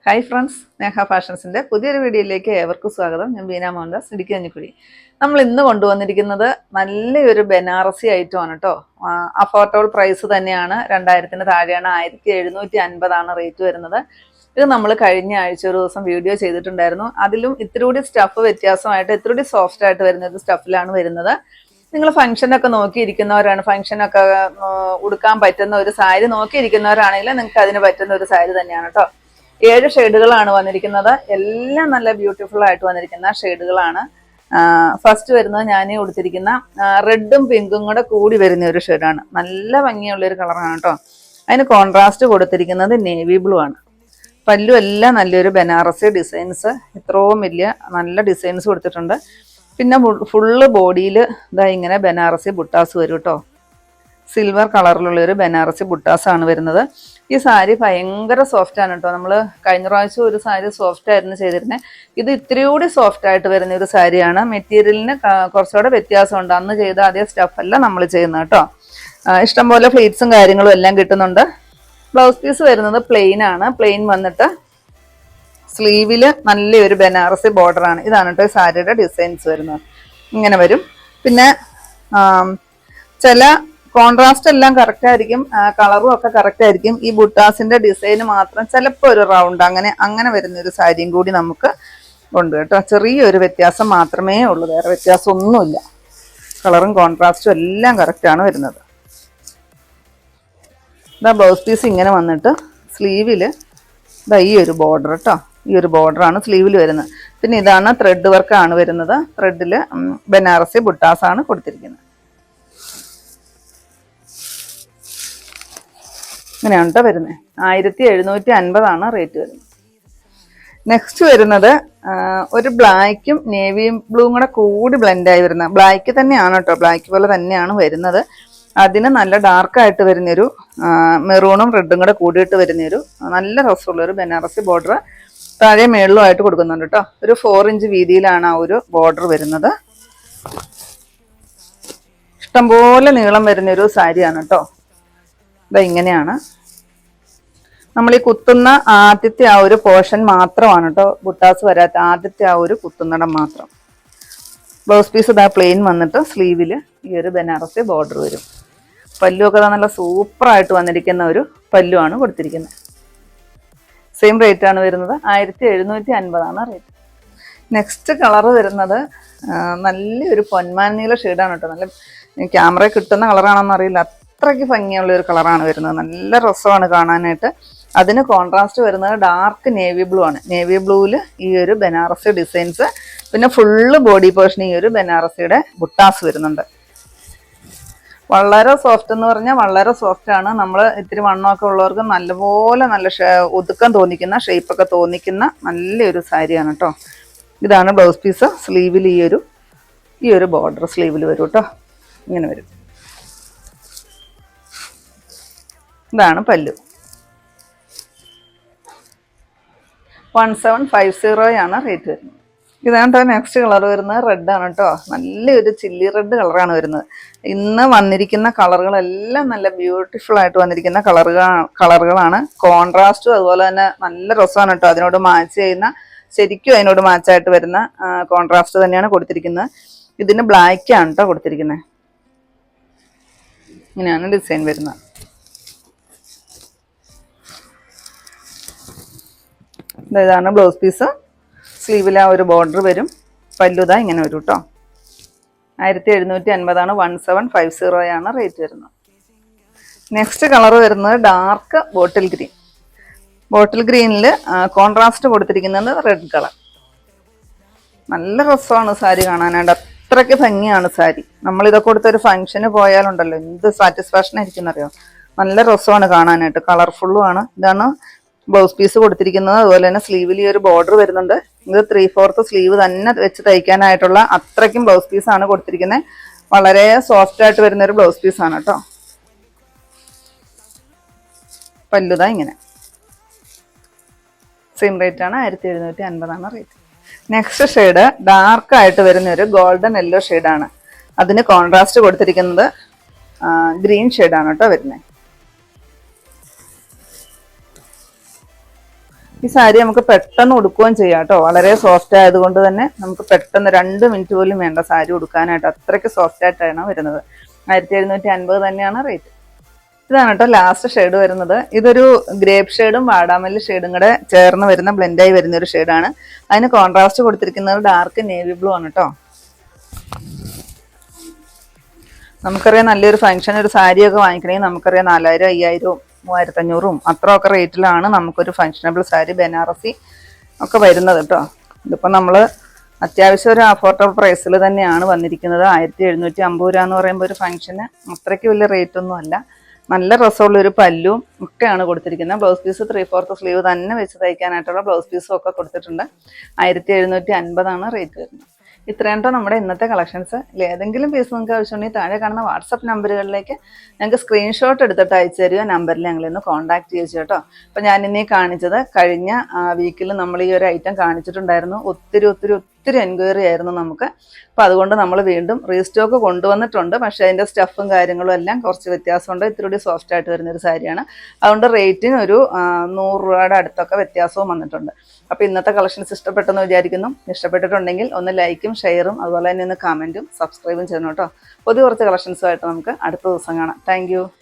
Hi friends Neha ഫാഷൻസിന്റെ പുതിയൊരു വീഡിയോയിലേക്ക് ഏവർക്കും സ്വാഗതം. ഞാൻ ബീന മോഹൻദാസ് ഇടുക്കി കഞ്ഞിക്കുഴി നമ്മൾ ഇന്ന് കൊണ്ടുവന്നിരിക്കുന്നത് നല്ലൊരു ബനാറസി ഐറ്റം ആണ് കേട്ടോ അഫോർഡബിൾ പ്രൈസ് തന്നെയാണ്. രണ്ടായിരത്തിന് താഴെയാണ്. ആയിരത്തി എഴുന്നൂറ്റി അൻപതാണ് റേറ്റ് വരുന്നത്. ഇത് നമ്മൾ കഴിഞ്ഞ ആഴ്ച ഒരു ദിവസം വീഡിയോ ചെയ്തിട്ടുണ്ടായിരുന്നു. അതിലും ഇത്തിരി കൂടി സ്റ്റഫ് വ്യത്യാസമായിട്ട് ഇത്തിരി കൂടി സോഫ്റ്റ് ആയിട്ട് വരുന്ന ഒരു സ്റ്റഫിലാണ് വരുന്നത്. നിങ്ങൾ ഫംഗ്ഷനൊക്കെ നോക്കിയിരിക്കുന്നവരാണ്. ഫംഗ്ഷനൊക്കെ ഉടുക്കാൻ പറ്റുന്ന ഒരു സാരി നോക്കിയിരിക്കുന്നവരാണെങ്കിൽ നിങ്ങൾക്ക് അതിന് പറ്റുന്ന ഒരു സാരി തന്നെയാണ് കേട്ടോ ഏഴ് ഷെയ്ഡുകളാണ് വന്നിരിക്കുന്നത്. എല്ലാം നല്ല ബ്യൂട്ടിഫുൾ ആയിട്ട് വന്നിരിക്കുന്ന ഷെയ്ഡുകളാണ്. ഫസ്റ്റ് വരുന്നത് ഞാൻ കൊടുത്തിരിക്കുന്ന റെഡും പിങ്കും കൂടെ കൂടി വരുന്ന ഒരു ഷെയ്ഡാണ്. നല്ല ഭംഗിയുള്ള ഒരു കളറാണ് കേട്ടോ. അതിന് കോൺട്രാസ്റ്റ് കൊടുത്തിരിക്കുന്നത് നേവി ബ്ലൂ ആണ്. പല്ലു എല്ലാം നല്ലൊരു ബനാറസി ഡിസൈൻസ് ഇത്രയും വലിയ നല്ല ഡിസൈൻസ് കൊടുത്തിട്ടുണ്ട്. പിന്നെ ഫുള്ള് ബോഡിയിൽ ഇതാ ഇങ്ങനെ ബനാറസി ബുട്ടാസ് വരും കേട്ടോ. സിൽവർ കളറിലുള്ള ഒരു ബനാറസി ബുട്ടാസ് ആണ് വരുന്നത്. ഈ സാരി ഭയങ്കര സോഫ്റ്റ് ആണ് കേട്ടോ നമ്മൾ കഴിഞ്ഞ പ്രാവശ്യം ഒരു സാരി സോഫ്റ്റ് ആയിരുന്നു ചെയ്തിരുന്നത് ഇത് ഇത്തിരി കൂടി സോഫ്റ്റ് ആയിട്ട് വരുന്ന ഒരു സാരിയാണ്. മെറ്റീരിയലിന് കുറച്ചുകൂടെ വ്യത്യാസമുണ്ട്. അന്ന് ചെയ്ത അതേ സ്റ്റഫ് അല്ല നമ്മൾ ചെയ്യുന്നത് കേട്ടോ ഇഷ്ടംപോലെ ഫ്ലീറ്റ്സും കാര്യങ്ങളും എല്ലാം കിട്ടുന്നുണ്ട്. ബ്ലൗസ് പീസ് വരുന്നത് പ്ലെയിൻ ആണ്. പ്ലെയിൻ വന്നിട്ട് സ്ലീവിൽ നല്ലൊരു ബനാറസി ബോർഡർ ആണ്. ഇതാണ് കേട്ടോ സാരിയുടെ ഡിസൈൻസ് വരുന്നത്. ഇങ്ങനെ വരും. പിന്നെ ചില കോൺട്രാസ്റ്റ് എല്ലാം കറക്റ്റ് ആയിരിക്കും കളറും ഒക്കെ കറക്റ്റ് ആയിരിക്കും. ഈ ബുട്ടാസിന്റെ ഡിസൈൻ മാത്രം ചിലപ്പോൾ ഒരു റൗണ്ട് അങ്ങനെ അങ്ങനെ വരുന്ന ഒരു സാരിയും കൂടി നമുക്ക് ഉണ്ട് കേട്ടോ. ചെറിയൊരു വ്യത്യാസം മാത്രമേ ഉള്ളൂ വേറെ വ്യത്യാസം ഒന്നുമില്ല കളറും കോൺട്രാസ്റ്റും എല്ലാം കറക്റ്റ് ആണ് വരുന്നത്. ഇതാ ബ്ലൗസ് പീസ് ഇങ്ങനെ വന്നിട്ട് സ്ലീവിൽ ഇതാ ഈ ഒരു ബോർഡർ കേട്ടോ. ഈ ഒരു ബോർഡറാണ് സ്ലീവിൽ വരുന്നത്. പിന്നെ ഇതാണ് ത്രെഡ് വർക്ക് ആണ് വരുന്നത്. ത്രെഡിൽ ബനാറസി ബുട്ടാസ് ആണ് കൊടുത്തിരിക്കുന്നത്. ഇങ്ങനെയാണ് കേട്ടോ വരുന്നത് ആയിരത്തി എഴുന്നൂറ്റി അൻപതാണ് റേറ്റ് വരുന്നത്. നെക്സ്റ്റ് വരുന്നത് ഒരു ബ്ലാക്കും നേവിയും ബ്ലൂവും കൂടെ കൂടി ബ്ലെൻഡായി വരുന്ന ബ്ലാക്ക് തന്നെയാണ് കേട്ടോ ബ്ലാക്ക് പോലെ തന്നെയാണ് വരുന്നത്. അതിന് നല്ല ഡാർക്കായിട്ട് വരുന്നൊരു മെറൂണും റെഡും കൂടെ കൂടിയിട്ട് വരുന്നൊരു നല്ല രസമുള്ളൊരു ബനാറസി ബോർഡർ താഴെ മേളിലുമായിട്ട് കൊടുക്കുന്നുണ്ട് കേട്ടോ ഒരു ഫോർ ഇഞ്ച് വീതിയിലാണ് ആ ഒരു ബോർഡർ വരുന്നത്. ഇഷ്ടംപോലെ നീളം വരുന്നൊരു സാരിയാണ് കേട്ടോ ഇതാ ഇങ്ങനെയാണ് നമ്മൾ ഈ കുത്തുന്ന ആദ്യത്തെ ആ ഒരു പോർഷൻ മാത്രമാണ് കേട്ടോ ബുട്ടാസ് വരാത്ത ആദ്യത്തെ ആ ഒരു കുത്തുന്നിടം മാത്രം. ബ്ലൗസ് പീസ് ഇതാ പ്ലെയിൻ വന്നിട്ട് സ്ലീവിൽ ഈ ഒരു ബനാറസി ബോർഡർ വരും. പല്ലുമൊക്കെ നല്ല സൂപ്പറായിട്ട് വന്നിരിക്കുന്ന ഒരു പല്ലുവാണ് കൊടുത്തിരിക്കുന്നത്. സെയിം റേറ്റ് ആണ് വരുന്നത്. ആയിരത്തി എഴുന്നൂറ്റി അൻപതാണ് റേറ്റ് നെക്സ്റ്റ് കളർ വരുന്നത് നല്ലൊരു പൊന്മാൻ നീല ഷെയ്ഡാണ് കേട്ടോ നല്ല ക്യാമറ കിട്ടുന്ന കളറാണെന്ന് അറിയില്ല. അത്രയ്ക്ക് ഭംഗിയുള്ള ഒരു കളറാണ് വരുന്നത്. നല്ല രസമാണ് കാണാനായിട്ട്. അതിന് കോൺട്രാസ്റ്റ് വരുന്നത് ഡാർക്ക് നേവി ബ്ലൂ ആണ്. നേവി ബ്ലൂവിൽ ഈ ഒരു ബനാറസി ഡിസൈൻസ് പിന്നെ ഫുള്ള് ബോഡി പോർഷൻ ഈ ഒരു ബനാറസിയുടെ ബുട്ടാസ് വരുന്നുണ്ട്. വളരെ സോഫ്റ്റ് എന്ന് പറഞ്ഞാൽ വളരെ സോഫ്റ്റ് ആണ്. നമ്മൾ ഇത്തിരി വണ്ണമൊക്കെ ഉള്ളവർക്ക് നല്ലപോലെ നല്ല ഒതുക്കം തോന്നിക്കുന്ന ഷേപ്പൊക്കെ തോന്നിക്കുന്ന നല്ലൊരു സാരിയാണ് കേട്ടോ ഇതാണ് ബ്ലൗസ് പീസ് സ്ലീവിൽ ഈ ഒരു ഈ ഒരു ബോർഡർ സ്ലീവിൽ വരും കേട്ടോ ഇങ്ങനെ വരും. ഇതാണ് പല്ലു. വൺ സെവൻ ഫൈവ് സീറോയാണ് റേറ്റ് വരുന്നത്. ഇതാണ് നെക്സ്റ്റ് കളർ വരുന്നത്. റെഡ് ആണ് കേട്ടോ നല്ലൊരു ചില്ലി റെഡ് കളറാണ് വരുന്നത്. ഇന്ന് വന്നിരിക്കുന്ന കളറുകളെല്ലാം നല്ല ബ്യൂട്ടിഫുൾ ആയിട്ട് വന്നിരിക്കുന്ന കളറുകൾ കളറുകളാണ് കോൺട്രാസ്റ്റും അതുപോലെ തന്നെ നല്ല രസമാണ് കേട്ടോ അതിനോട് മാച്ച് ചെയ്യുന്ന ശരിക്കും അതിനോട് മാച്ചായിട്ട് വരുന്ന കോൺട്രാസ്റ്റ് തന്നെയാണ് കൊടുത്തിരിക്കുന്നത്. ഇതിന് ബ്ലാക്ക് ആണ് കേട്ടോ കൊടുത്തിരിക്കുന്നത്. ഇങ്ങനെയാണ് ഡിസൈൻ വരുന്നത്. ഇതാണ് ബ്ലൗസ് പീസ് സ്ലീവിൽ ആ ഒരു ബോർഡർ വരും. പല്ലുത ഇങ്ങനെ വരും കേട്ടോ ആയിരത്തി എഴുന്നൂറ്റി അൻപതാണ് വൺ സെവൻ ഫൈവ് സീറോയാണ് റേറ്റ് വരുന്നത്. നെക്സ്റ്റ് കളർ വരുന്നത് ഡാർക്ക് ബോട്ടിൽ ഗ്രീൻ ബോട്ടിൽ ഗ്രീനിൽ കോൺട്രാസ്റ്റ് കൊടുത്തിരിക്കുന്നത് റെഡ് കളർ നല്ല രസമാണ് സാരി കാണാനായിട്ട്. അത്രയ്ക്ക് ഭംഗിയാണ് സാരി. നമ്മൾ ഇതൊക്കെ കൊടുത്തൊരു ഫംഗ്ഷന് പോയാലുണ്ടല്ലോ. എന്ത് സാറ്റിസ്ഫാക്ഷൻ ആയിരിക്കും അറിയോ നല്ല രസമാണ് കാണാനായിട്ട്. കളർഫുള്ളും ആണ്. ഇതാണ് ബ്ലൗസ് പീസ് കൊടുത്തിരിക്കുന്നത്. അതുപോലെ തന്നെ സ്ലീവിൽ ഈ ഒരു ബോർഡർ വരുന്നുണ്ട്. ഇത് ത്രീ ഫോർത്ത് സ്ലീവ് തന്നെ വെച്ച് തയ്ക്കാനായിട്ടുള്ള അത്രയ്ക്കും ബ്ലൗസ് പീസ് ആണ് കൊടുത്തിരിക്കുന്നത് വളരെ സോഫ്റ്റ് ആയിട്ട് വരുന്ന ഒരു ബ്ലൗസ് പീസ് ആണ് കേട്ടോ പല്ലുതാ ഇങ്ങനെ. സെയിം റേറ്റ് ആണ്. ആയിരത്തി എഴുന്നൂറ്റി അൻപതാണ് റേറ്റ് നെക്സ്റ്റ് ഷെയ്ഡ് ഡാർക്ക് ആയിട്ട് വരുന്ന ഒരു ഗോൾഡൻ യെല്ലോ ഷെയ്ഡാണ് അതിന് കോൺട്രാസ്റ്റ് കൊടുത്തിരിക്കുന്നത് ഗ്രീൻ ഷെയ്ഡാണ് കേട്ടോ വരുന്നത് ഈ സാരി നമുക്ക് പെട്ടെന്ന് ഉടുക്കുകയും ചെയ്യാം കേട്ടോ. വളരെ സോഫ്റ്റ് ആയതുകൊണ്ട് തന്നെ നമുക്ക് പെട്ടെന്ന് രണ്ട് മിനിറ്റ് പോലും വേണ്ട സാരി ഉടുക്കാനായിട്ട്. അത്രയ്ക്ക് സോഫ്റ്റ് ആയിട്ടാണ് വരുന്നത്. ആയിരത്തി എഴുന്നൂറ്റി അൻപത് തന്നെയാണ് റേറ്റ് ഇതാണ് കേട്ടോ ലാസ്റ്റ് ഷെയ്ഡ് വരുന്നത്. ഇതൊരു ഗ്രേപ്പ് ഷെയ്ഡും വാടാമല്ലി ഷെയ്ഡും കൂടെ ചേർന്ന് വരുന്ന ബ്ലെൻഡായി വരുന്ന ഒരു ഷെയ്ഡാണ് അതിന് കോൺട്രാസ്റ്റ് കൊടുത്തിരിക്കുന്നത് ഡാർക്ക് നേവി ബ്ലൂ ആണ് കേട്ടോ. നമുക്കറിയാം നല്ലൊരു ഫംഗ്ഷൻ ഒരു സാരിയൊക്കെ വാങ്ങിക്കണമെങ്കിൽ നമുക്കറിയാം നാലായിരം അയ്യായിരവും മൂവായിരത്തി അഞ്ഞൂറും അത്രയൊക്കെ റേറ്റിലാണ് നമുക്കൊരു ഫങ്ഷനബിൾ സാരി ബനാറസി ഒക്കെ വരുന്നത് കേട്ടോ. ഇതിപ്പോൾ നമ്മൾ അത്യാവശ്യം ഒരു അഫോർഡബിൾ പ്രൈസിൽ തന്നെയാണ് വന്നിരിക്കുന്നത്. ആയിരത്തി എഴുന്നൂറ്റി അമ്പത് രൂപ എന്ന് പറയുമ്പോൾ ഒരു ഫംഗ്ഷന് അത്രയ്ക്ക് വലിയ റേറ്റ് ഒന്നും അല്ല. നല്ല രസമുള്ള ഒരു പല്ലും ഒക്കെയാണ് കൊടുത്തിരിക്കുന്നത്. Blouse piece three fourth sleeve തന്നെ വെച്ച് തയ്ക്കാനായിട്ടുള്ള ബ്ലൗസ് പീസും ഒക്കെ കൊടുത്തിട്ടുണ്ട്. ആയിരത്തി എഴുന്നൂറ്റി അൻപതാണ് റേറ്റ് വരുന്നത്. ഇത്രയും കേട്ടോ നമ്മുടെ ഇന്നത്തെ കളക്ഷൻസ് ഏതെങ്കിലും പീസ് നിങ്ങൾക്ക് ആവശ്യമുണ്ടെങ്കിൽ താഴെ കാണുന്ന വാട്സപ്പ് നമ്പറുകളിലേക്ക് ഞങ്ങൾക്ക് സ്ക്രീൻഷോട്ട് എടുത്തിട്ട് അയച്ചു തരിക നമ്പറിൽ ഞങ്ങൾ ഇന്ന് കോൺടാക്ട് ചെയ്യിച്ചു കേട്ടോ അപ്പം ഞാൻ ഇന്നീ കാണിച്ചത് കഴിഞ്ഞ വീക്കിൽ നമ്മൾ ഈ ഒരു ഐറ്റം കാണിച്ചിട്ടുണ്ടായിരുന്നു. ഒത്തിരി ഒത്തിരി ഒത്തിരി എൻക്വയറി ആയിരുന്നു നമുക്ക്. അപ്പോൾ അതുകൊണ്ട് നമ്മൾ വീണ്ടും റീസ്റ്റോക്ക് കൊണ്ടുവന്നിട്ടുണ്ട്. പക്ഷേ അതിന്റെ സ്റ്റഫും കാര്യങ്ങളും എല്ലാം കുറച്ച് വ്യത്യാസമുണ്ട്. ഇത്തിരി സോഫ്റ്റ് ആയിട്ട് വരുന്നൊരു സാരിയാണ്. അതുകൊണ്ട് റേറ്റിന് ഒരു നൂറ് രൂപയുടെ അടുത്തൊക്കെ വ്യത്യാസവും വന്നിട്ടുണ്ട്. അപ്പോൾ ഇന്നത്തെ കളക്ഷൻസ് ഇഷ്ടപ്പെട്ടെന്ന് വിചാരിക്കുന്നു. ഇഷ്ടപ്പെട്ടിട്ടുണ്ടെങ്കിൽ ഒന്ന് ലൈക്കും ഷെയറും അതുപോലെ തന്നെ ഒന്ന് കമന്റും സബ്സ്ക്രൈബും ചെയ്യണം കേട്ടോ. പുതിയ കുറച്ച് കളക്ഷൻസുമായിട്ട് നമുക്ക് അടുത്ത ദിവസം കാണാം. താങ്ക്